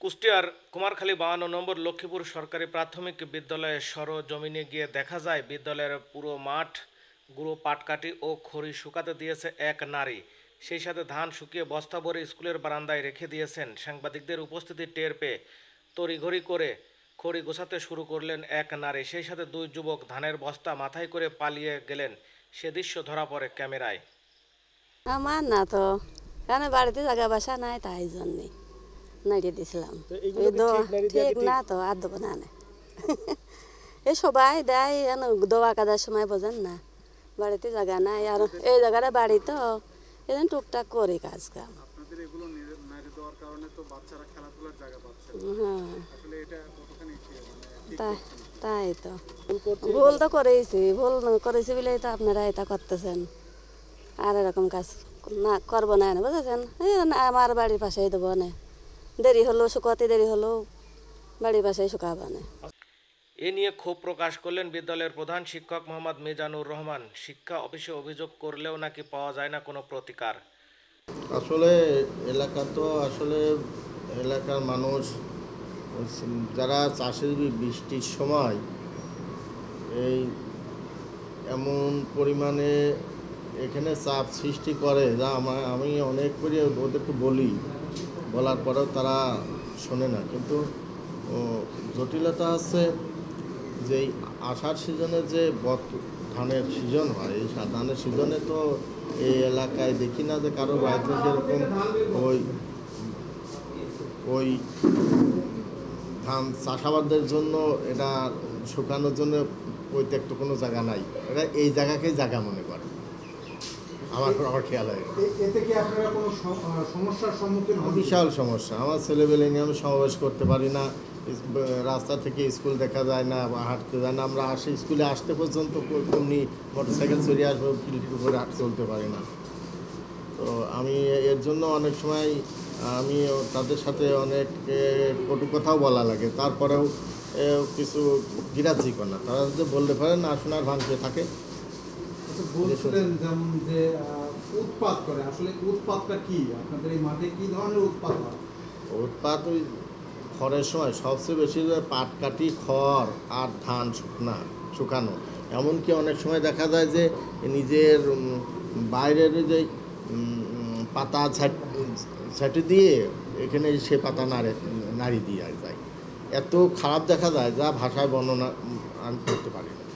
কুষ্টিয়ার কুমারখালী বাহান্ন নম্বর লক্ষ্মীপুর সরকারি প্রাথমিক বিদ্যালয়ের সরজমিনে গিয়ে দেখা যায়, বিদ্যালয়ের পুরো মাঠ গুঁড়ো পাটকাঠি ও খড়ি শুকাতে দিয়েছে এক নারী। সেই সাথে ধান শুকিয়ে বস্তা ভরে স্কুলের বারান্দায় রেখে দিয়েছেন। সাংবাদিকদের উপস্থিতি টের পেয়ে তড়িঘড়ি করে খড়ি গোছাতে শুরু করলেন এক নারী। সেই সাথে দুই যুবক ধানের বস্তা মাথায় করে পালিয়ে গেলেন। সে দৃশ্য ধরা পড়ে ক্যামেরায়। আমার না তো কেন বাড়িতে জায়গা বাসা নাই, তাই জন্যে। নাড়িয়ে দিয়েছিলাম। ঠিক না তো আর দেবো না এই সবাই দেয় এন দোয়া কাদার সময় বোঝেন না। বাড়িতে জায়গা নাই আর এই জায়গাটা বাড়ি তো। এদিন টুকটাক করি কাজ কাম। আপনাদের এগুলো নেড়ে- নেড়ে দেওয়ার কারণে তো বাচ্চারা খেলাধুলার জায়গা পাচ্ছে না। হ্যাঁ। আসলে এটা কতখানি ঠিক মানে তাই তাই তো। ভুল তো করেইছি ভুল করেছি বলেই তো আপনারা এটা করতেছেন। আর এরকম কাজ না করব না না বুঝেছেন? এই আমার বাড়ির পাশেই দেবো না দেরি হলো শুকাতে দেরি হলো বাড়ির পাশেই শুকাবো না। এ নিয়ে ক্ষোভ প্রকাশ করলেন বিদ্যালয়ের প্রধান শিক্ষক মোহাম্মদ মিজানুর রহমান। শিক্ষা অফিসে অভিযোগ করলেও নাকি পাওয়া যায় না কোনো প্রতিকার। আসলে এলাকা তো আসলে এলাকার মানুষ যারা চাষের বৃষ্টির সময় এই এমন পরিমাণে এখানে চাপ সৃষ্টি করে যা আমার আমি অনেক করে ওদেরকে বলি। বলার পরেও তারা শোনে না। কিন্তু জটিলতা আছে যে আষাঢ় সিজনে যে বত ধানের সিজন হয়, এই ধানের সিজনে তো এই এলাকায় দেখি না যে কারও বাড়িতে সেরকম ওই ওই ধান চাষাবাদের জন্য এটা শুকানোর জন্য পরিত্যক্ত কোনো জায়গা নাই। এটা এই জায়গাকেই জায়গা মনে করে। আমার আমার খেয়াল হয় এতে কি আপনারা কোনো সমস্যার সম্মুখীন বিশাল সমস্যা। আমার ছেলেবেলে নিয়ে আমি সমাবেশ করতে পারি না। রাস্তা থেকে স্কুল দেখা যায় না বা হাঁটতে যায় না। আমরা আসি স্কুলে আসতে পর্যন্ত এমনি মোটর সাইকেল চড়িয়ে আসব করে হাঁট চলতে পারি না। তো আমি এর জন্য অনেক সময় আমি তাদের সাথে অনেক কটু কথাও বলা লাগে। তারপরেও কিছু গিরাজি করে না তারা যদি বলতে পারেন আসুন আর ভাঙতে থাকে। বলছিলেন যেমন যে উৎপাত করে। আসলে উৎপাতটা কি? আপনাদের এই মাঠে কি ধরনের উৎপাত হয়? উৎপাত ওই খড়ের সময় সবচেয়ে বেশি পাট কাটি খড় আর ধান শুকনা, শুকানো। এমনকি অনেক সময় দেখা যায় যে নিজের বাইরের যে পাতা ছাট- দিয়ে এখানে সে পাতা নাড়ে, নাড়ি দিয়ে যায়। এত খারাপ দেখা যায় যা ভাষায় বর্ণনা আমি করতে পারি না।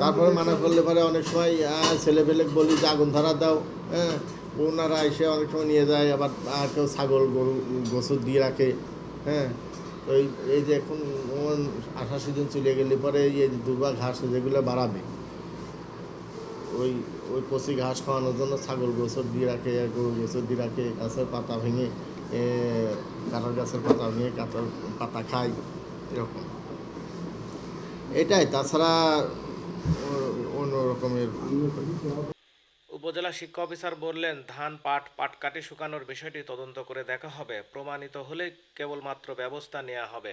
তারপরে মানা করলে পরে অনেক সময় ছেলে পেলে বলি যে, আগুন ধরা দাও। হ্যাঁ ওনারা এসে অনেক সময় নিয়ে যায়, আবার আর কেউ ছাগল, গরু, গোসল দিয়ে রাখে। হ্যাঁ তো এই যে এখন আঠাশি দিন চলে গেলে পরে এই দুর্বা ঘাস যেগুলো বাড়াবে, ওই ওই কচি ঘাস খাওয়ানোর জন্য ছাগল গোসল দিয়ে রাখে, গরু গোসল দিয়ে রাখে, গাছের পাতা ভেঙে কাঁঠাল গাছের পাতা ভেঙে কাঁঠাল পাতা খায়, এরকম। এটাই, তাছাড়া রকমের। উপজেলা শিক্ষা অফিসার বললেন, ধান পাট পাট কাটি শুকানোর বিষয়টি তদন্ত করে দেখা হবে। প্রমাণিত হলে কেবলমাত্র ব্যবস্থা নেওয়া হবে।